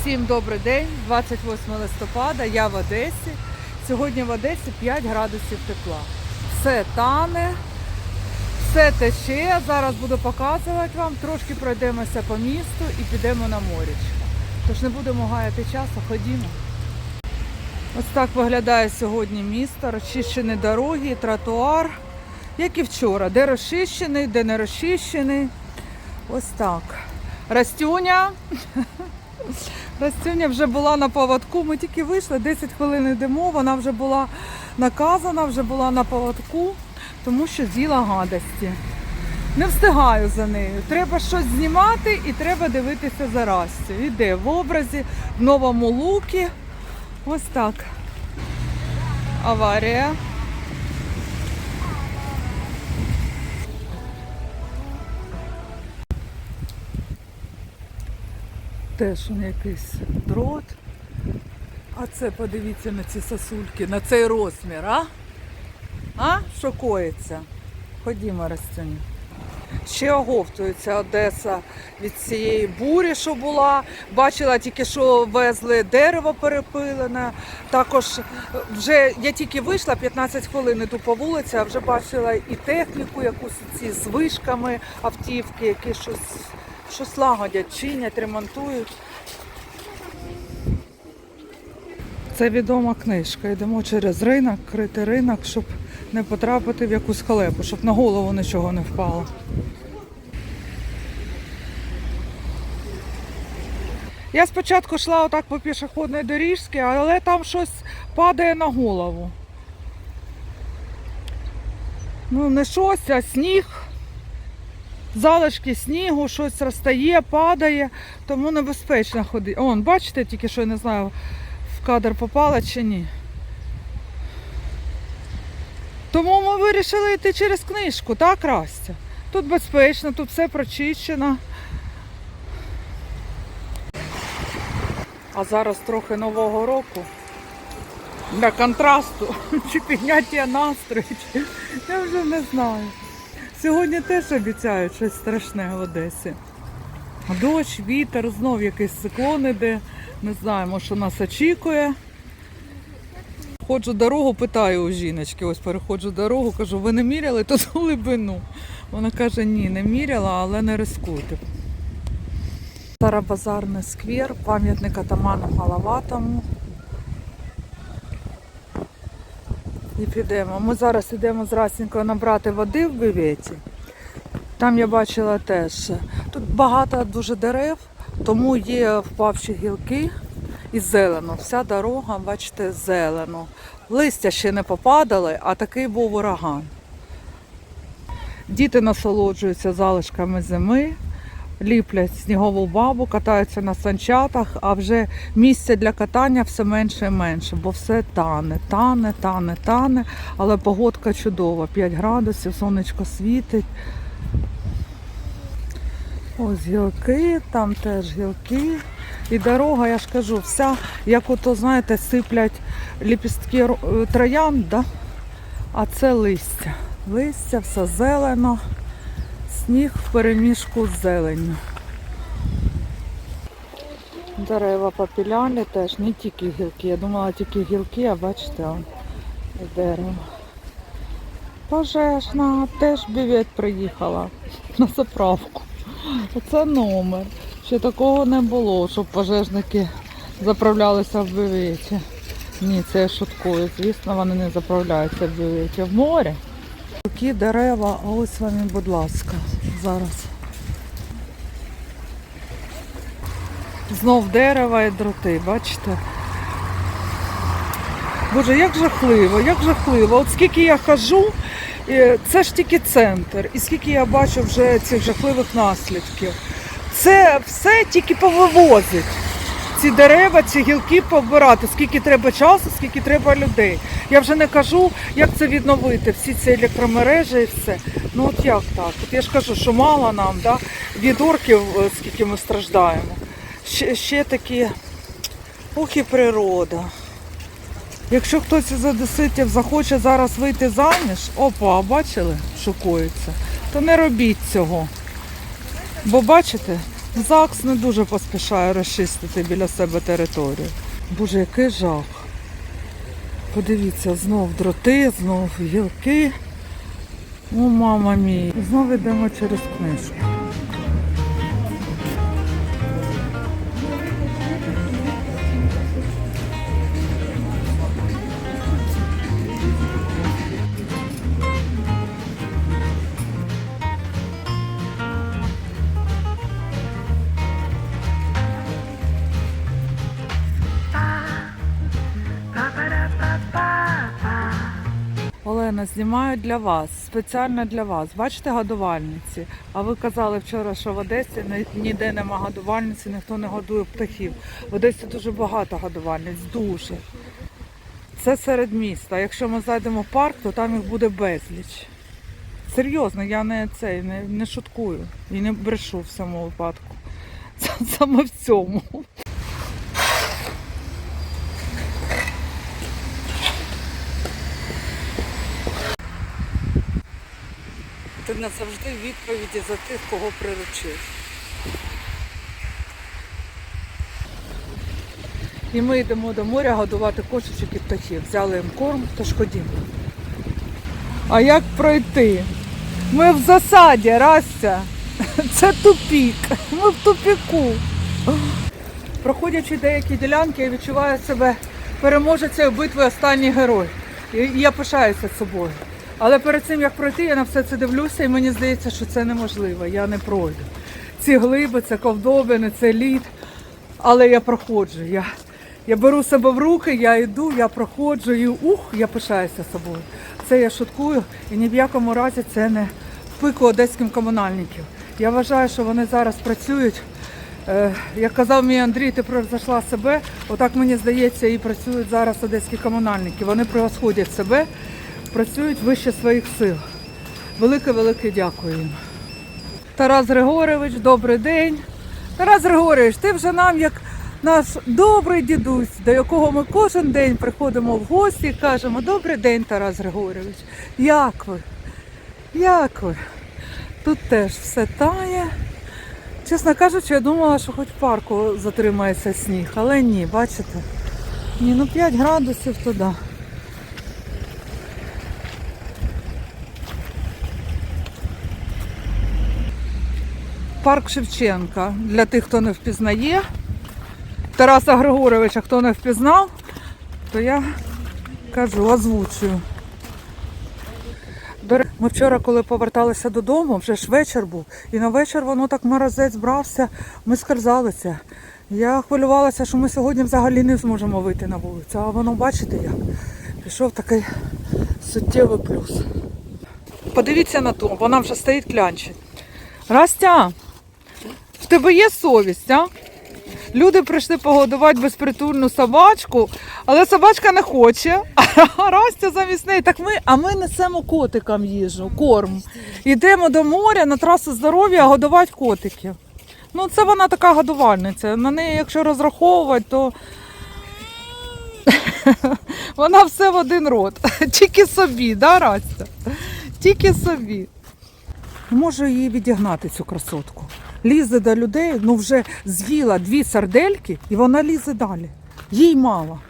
Всім добрий день, 28 листопада, я в Одесі. Сьогодні в Одесі 5 градусів тепла. Все тане, все тече. Зараз буду показувати вам. Трошки пройдемося по місту і підемо на морячко. Тож не будемо гаяти часу, ходімо. Ось так виглядає сьогодні місто. Розчищені дороги, тротуар, як і вчора. Де розчищений, де не розчищений. Ось так. Растюня. Растюня вже була на поводку. Ми тільки вийшли, 10 хвилин йдемо. Вона вже була наказана, вже була на поводку, тому що з'їла гадості. Не встигаю за нею. Треба щось знімати і треба дивитися за Растю. Іде в образі, в новому лукі. Ось так. Аварія. Теж якийсь дрот. А це подивіться на ці сосульки, на цей розмір, а? А? Що коїться? Ходімо, Растюня. Ще оговтується Одеса від цієї бурі, що була. Бачила тільки, що везли дерево перепилене. Також вже я тільки вийшла 15 хвилин іду по вулиці, а вже бачила і техніку, якусь ці з вишками автівки, які щось, щось лагодять, чинять, ремонтують. Це відома книжка. Йдемо через ринок, крити ринок, щоб не потрапити в якусь халепу, щоб на голову нічого не впало. Я спочатку йшла отак по пішохідній доріжці, але там щось падає на голову. Ну, не щось, а сніг. Залишки снігу, щось розтає, падає, тому небезпечно ходити. Он, бачите, тільки що я не знаю, в кадр попала чи ні. Тому ми вирішили йти через книжку, так, Растя? Тут безпечно, тут все прочищено. А зараз трохи нового року. Для контрасту чи підняття настрою. чи- Я вже не знаю. Сьогодні теж обіцяють щось страшне в Одесі. Дощ, вітер, знов якийсь циклон іде. Не знаємо, що нас очікує. Ходжу дорогу, питаю у жіночки, ось переходжу дорогу, кажу, ви не міряли тут глибину? Вона каже, ні, не міряла, але не рискуйте. Старобазарний сквер, пам'ятник атаману Галаватому. І підемо. Ми зараз йдемо з Расінькою набрати води в бюветі. Там я бачила теж. Тут багато дуже дерев, тому є впавші гілки і зелено. Вся дорога, бачите, зелено. Листя ще не попадали, а такий був ураган. Діти насолоджуються залишками зими, ліплять снігову бабу, катаються на санчатах, а вже місця для катання все менше і менше, бо все тане, тане, тане, тане, але погодка чудова. 5 градусів, сонечко світить. Ось гілки, там теж гілки. І дорога, я ж кажу, вся, як ото, знаєте, сиплять ліпістки е, троянд, да? а це листя. Листя, все зелено, сніг в переміжку з зеленню. Дерева попіляли теж, не тільки гілки. Я думала тільки гілки, а бачите, он, дерево. Пожежна, теж бівет приїхала на заправку. Оце номер. Ще такого не було, щоб пожежники заправлялися в бюветі. Ні, це я шуткую. Звісно, вони не заправляються в бюветі. В морі. Такі дерева, а ось вам, будь ласка, зараз. Знов дерева і дроти, бачите? Боже, як жахливо, як жахливо. От скільки я хожу, е, це ж тільки центр. І скільки я бачу вже цих жахливих наслідків. Це все тільки повивозить. Ці дерева, ці гілки повбирати, скільки треба часу, скільки треба людей. Я вже не кажу, як це відновити, всі ці електромережі і все. Ну от як так? От я ж кажу, що мало нам, да? від е, скільки ми страждаємо. Ще, ще такі, ох і природа. Якщо хтось із одеситів захоче зараз вийти заміж, опа, бачили, шокується, то не робіть цього. Бо бачите, ЗАГС не дуже поспішає розчистити біля себе територію. Боже, який жах. Подивіться, знов дроти, знов гілки. О, мама мій. Знов йдемо через книжку. Знімаю для вас, спеціально для вас. Бачите годувальниці? А ви казали вчора, що в Одесі ніде нема годувальниці, ніхто не годує птахів. В Одесі дуже багато годувальниць, дуже. Це серед міста. Якщо ми зайдемо в парк, то там їх буде безліч. Серйозно, я не цей не, не шуткую і не брешу в цьому випадку. Саме в цьому. Назавжди відповіді за тих, кого приручив. І ми йдемо до моря годувати кошечок і птахів. Взяли їм корм, тож ходімо. А як пройти? Ми в засаді, Растя. Це тупік. Ми в тупіку. Проходячи деякі ділянки, я відчуваю себе переможецею битви останній герой. І я пишаюся собою. Але перед цим як пройти, я на все це дивлюся, і мені здається, що це неможливо. Я не пройду. Ці глиби, це ковдобини, це лід. Але я проходжу. Я, я беру себе в руки, я йду, я проходжу і ух, я пишаюся собою. Це я шуткую і ні в якому разі це не пику одеським комунальників. Я вважаю, що вони зараз працюють. Е, як казав мій Андрій, ти превзошла себе. Отак мені здається, і працюють зараз одеські комунальники. Вони превосходять себе, працюють вище своїх сил. Велике, велике дякую їм. Тарас Григорович, добрий день. Тарас Григорович, ти вже нам як наш добрий дідусь, до якого ми кожен день приходимо в гості і кажемо Добрий день, Тарас Григорович. Як ви? Як ви? Тут теж все тає. Чесно кажучи, я думала, що хоч в парку затримається сніг, але ні, бачите? Ні, ну 5 градусів туди. Парк Шевченка. Для тих, хто не впізнає. Тараса Григоровича, хто не впізнав, то я кажу, озвучую. Ми вчора, коли поверталися додому, вже ж вечір був, і на вечір воно так морозець брався, ми скарзалися. Я хвилювалася, що ми сьогодні взагалі не зможемо вийти на вулицю. А воно, бачите, як пішов такий суттєвий плюс. Подивіться на ту, вона вже стоїть клянчить. Растя, тебе є совість, а? Люди прийшли погодувати безпритульну собачку, але собачка не хоче. А Растя замість неї. Так ми, а ми несемо котикам їжу, корм. Йдемо до моря на трасу здоров'я годувати котиків. Ну, це вона така годувальниця. На неї, якщо розраховувати, то вона все в один рот. Тільки собі, да, Растя? Тільки собі. Можу її відігнати, цю красотку. Лізе до людей, ну вже з'їла дві сардельки, і вона лізе далі. Їй мало.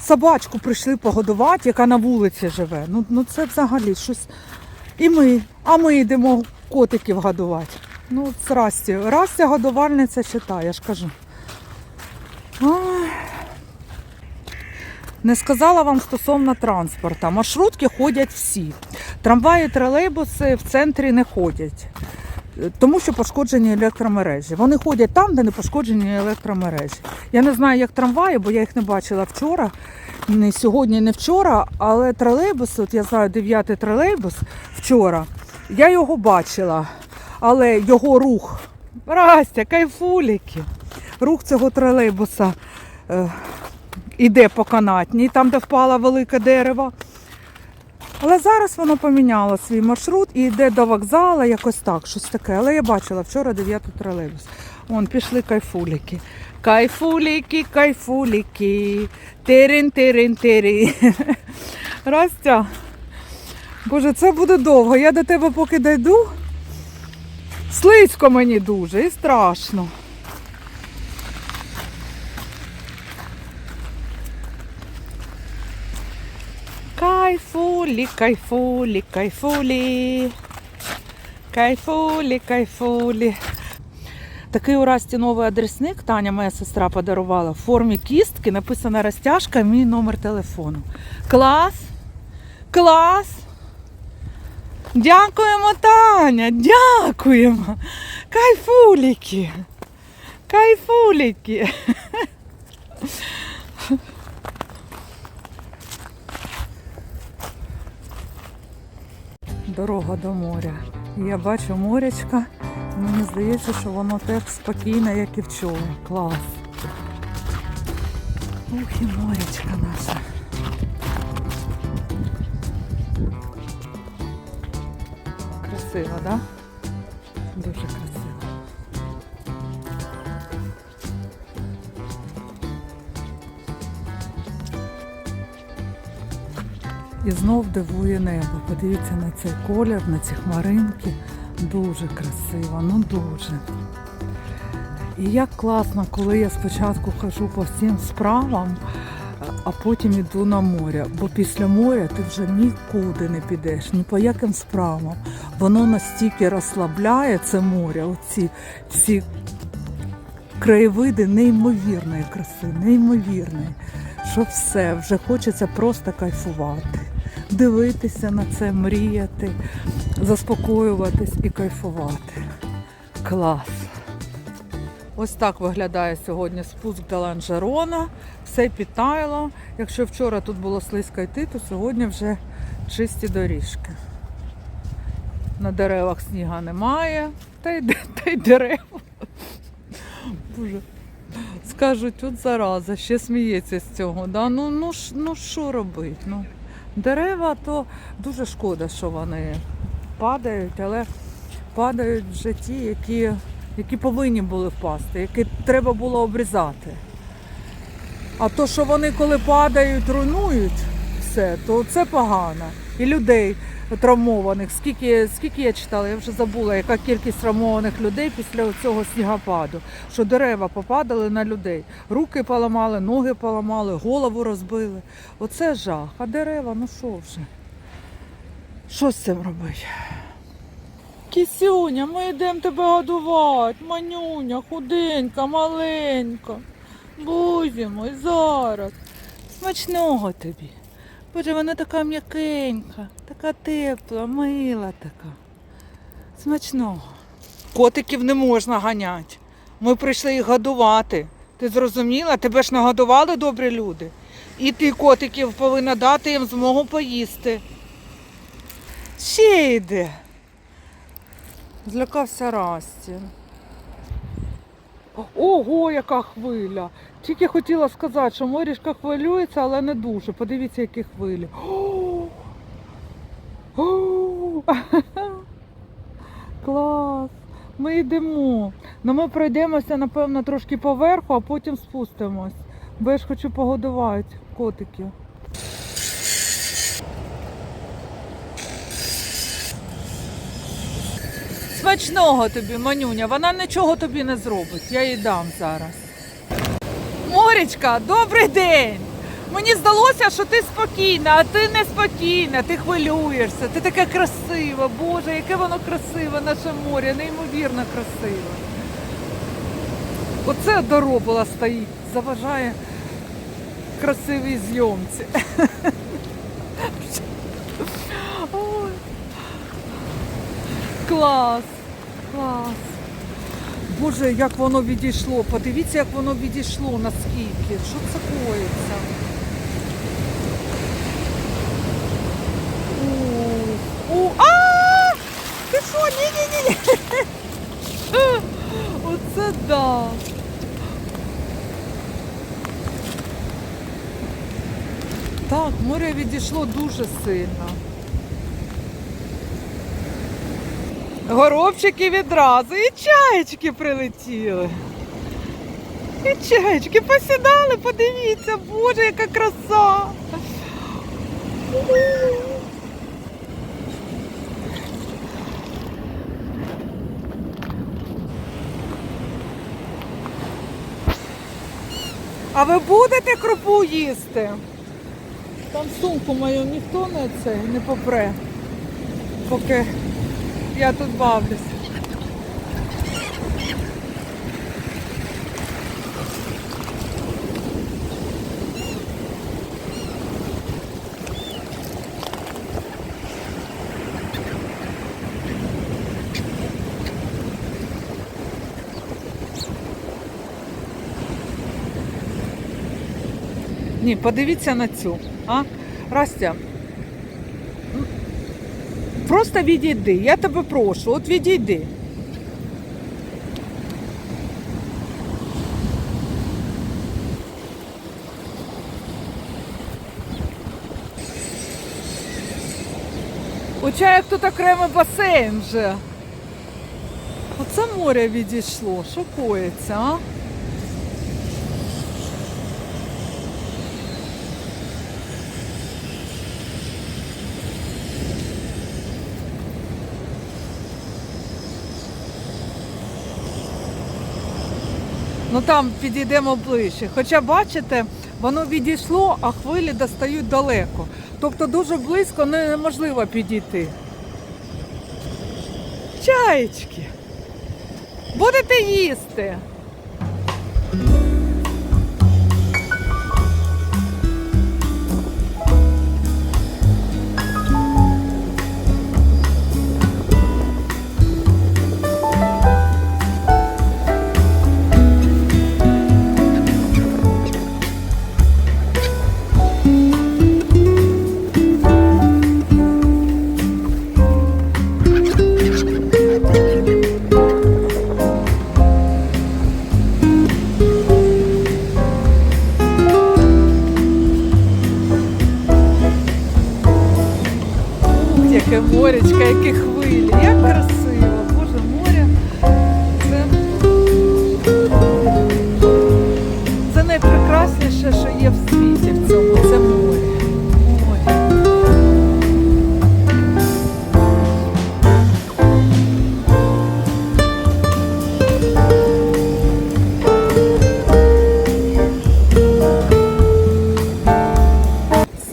Собачку прийшли погодувати, яка на вулиці живе. Ну, ну це взагалі щось. І ми, а ми йдемо котиків годувати. Ну, з. Растя годувальниця читає, я ж кажу. Ой. Не сказала вам стосовно транспорту. Маршрутки ходять всі. Трамваї, тролейбуси в центрі не ходять, тому що пошкоджені електромережі. Вони ходять там, де не пошкоджені електромережі. Я не знаю, як трамваї, бо я їх не бачила вчора, не сьогодні, не вчора, але тролейбус, от я знаю, 9 тролейбус вчора, я його бачила, але його рух. Растя, кайфуліки. Рух цього тролейбуса е, іде по канатній, там, де впало велике дерево. Але зараз воно поміняло свій маршрут і йде до вокзалу, якось так, щось таке. Але я бачила вчора 9 тролейбус. Вон пішли кайфуліки. Кайфуліки, кайфуліки. Тирин, тирин, тирин. Растя. Боже, це буде довго. Я до тебе поки дойду. Слизько мені дуже і страшно. Кайфулі, кайфулі, кайфулі. Кайфулі, кайфулі. Такий у Расті новий адресник Таня, моя сестра, подарувала в формі кістки, написана розтяжка, мій номер телефону. Клас! Клас! Дякуємо, Таня! Дякуємо! Кайфуліки! Кайфуліки! Дорога до моря. Я бачу морячка. Мені здається, що воно теж спокійне, як і вчора. Клас. Ух, і морячка наша. Красиво, так? Да? Дуже красиво. І знов дивує небо. Подивіться на цей колір, на ці хмаринки. Дуже красиво, ну дуже. І як класно, коли я спочатку хожу по всім справам, а потім іду на море. Бо після моря ти вже нікуди не підеш, ні по яким справам. Воно настільки розслабляє це море, оці всі краєвиди неймовірної краси, неймовірної. Що все, вже хочеться просто кайфувати, дивитися на це, мріяти, заспокоюватись і кайфувати. Клас! Ось так виглядає сьогодні спуск до Ланжерона. Все підтаяло. Якщо вчора тут було слизько йти, то сьогодні вже чисті доріжки. На деревах сніга немає, та й, та й дерев. Боже. Скажуть, от зараза, ще сміється з цього. Да? Ну, ну, ну що робити? Ну, дерева, то дуже шкода, що вони падають, але падають вже ті, які, які повинні були впасти, які треба було обрізати. А то, що вони коли падають, руйнують все, то це погано. І людей травмованих. Скільки, скільки я читала, я вже забула, яка кількість травмованих людей після цього снігопаду. Що дерева попадали на людей. Руки поламали, ноги поламали, голову розбили. Оце жах. А дерева, ну що вже? Що з цим робити? Кісюня, ми йдемо тебе годувати. Манюня, худенька, маленька. Бузі зараз. Смачного тобі. Боже, вона така м'якенька, така тепла, мила така. Смачного. Котиків не можна ганяти. Ми прийшли їх годувати. Ти зрозуміла? Тебе ж нагодували добрі люди. І ти котиків повинна дати їм змогу поїсти. Ще йде. Злякався Расті. Ого, яка хвиля! Тільки хотіла сказати, що морішка хвилюється, але не дуже. Подивіться, які хвилі. Клас! Ми йдемо. Ну ми пройдемося, напевно, трошки поверху, а потім спустимось. Бо я ж хочу погодувати котиків. Смачного тобі, манюня, вона нічого тобі не зробить. Я їй дам зараз. Морічка, добрий день! Мені здалося, що ти спокійна, а ти не спокійна, ти хвилюєшся, ти така красива, Боже, яке воно красиве, наше море, неймовірно красиве. Оце доробила стоїть, заважає красивій зйомці. Клас, клас. Боже, як воно відійшло. Подивіться, як воно відійшло, наскільки. Що це коїться? У, а! Ти що? Ні-ні-ні. Оце да. Так, море відійшло дуже сильно. Горобчики відразу і чаєчки прилетіли. І чаєчки посідали, подивіться, боже, яка краса. А ви будете крупу їсти? Там сумку мою ніхто не це не попре, поки я тут бавлюсь. Ні, подивіться на цю. А? Растя. Просто відійди. Я тебе прошу, от відійди. У чаях тут окремий басейн вже. Оце море відійшло. Що коїться, а? Ну там підійдемо ближче. Хоча бачите, воно відійшло, а хвилі достають далеко. Тобто дуже близько неможливо підійти. Чаєчки. Будете їсти.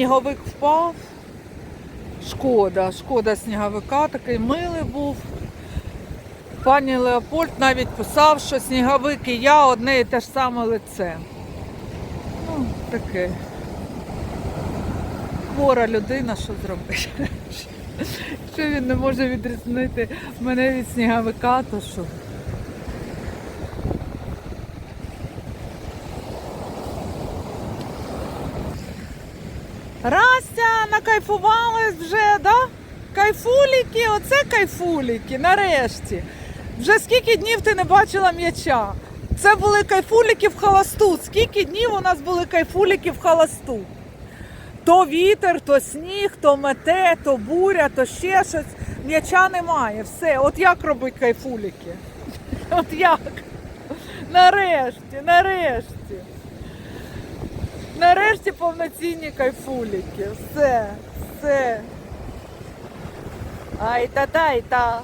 Сніговик впав. Шкода, шкода сніговика, такий милий був. Пані Леопольд навіть писав, що сніговик і я одне і те ж саме лице. Ну, таке. Хвора людина, що зробити? Якщо він не може відрізнити мене від сніговика, то що? Растя, накайфувались вже, да? Кайфуліки, оце кайфуліки, нарешті. Вже скільки днів ти не бачила м'яча? Це були кайфуліки в холосту. Скільки днів у нас були кайфуліки в холосту? То вітер, то сніг, то мете, то буря, то ще щось. М'яча немає. Все. От як робить кайфуліки? От як? Нарешті, нарешті. Нарешті повноцінні кайфуліки. Все, все. Ай та та, та.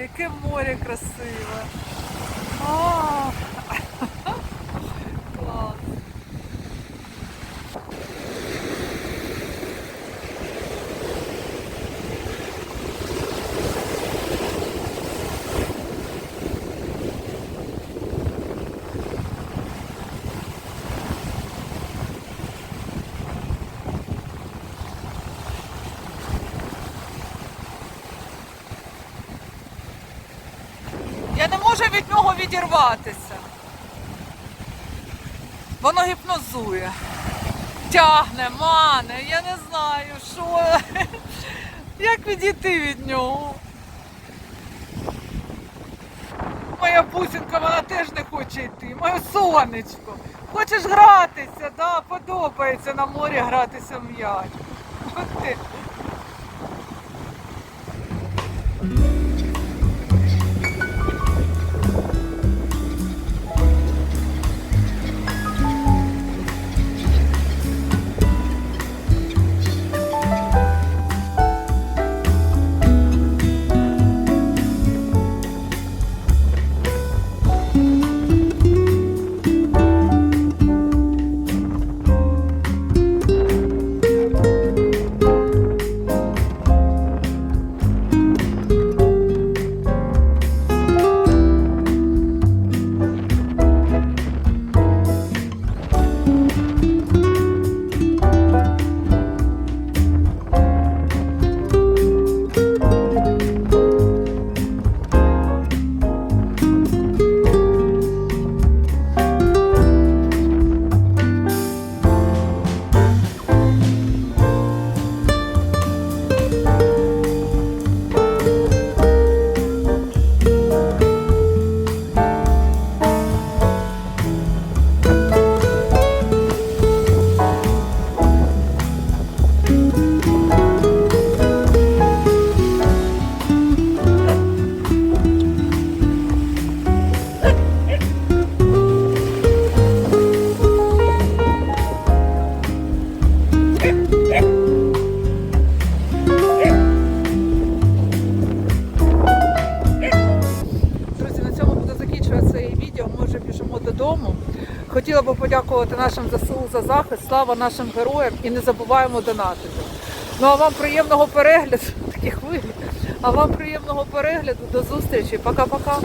Яке море красиве. А. може від відірватися. Воно гіпнозує. Тягне, мане, я не знаю, що. Як відійти від нього? Моя бусинка, вона теж не хоче йти. Моє сонечко. Хочеш гратися, да, подобається на морі гратися в м'яч. От ти. Захист. Слава нашим героям і не забуваємо донатити. Ну а вам приємного перегляду, такі хвилі. А вам приємного перегляду. До зустрічі. Пока-пока.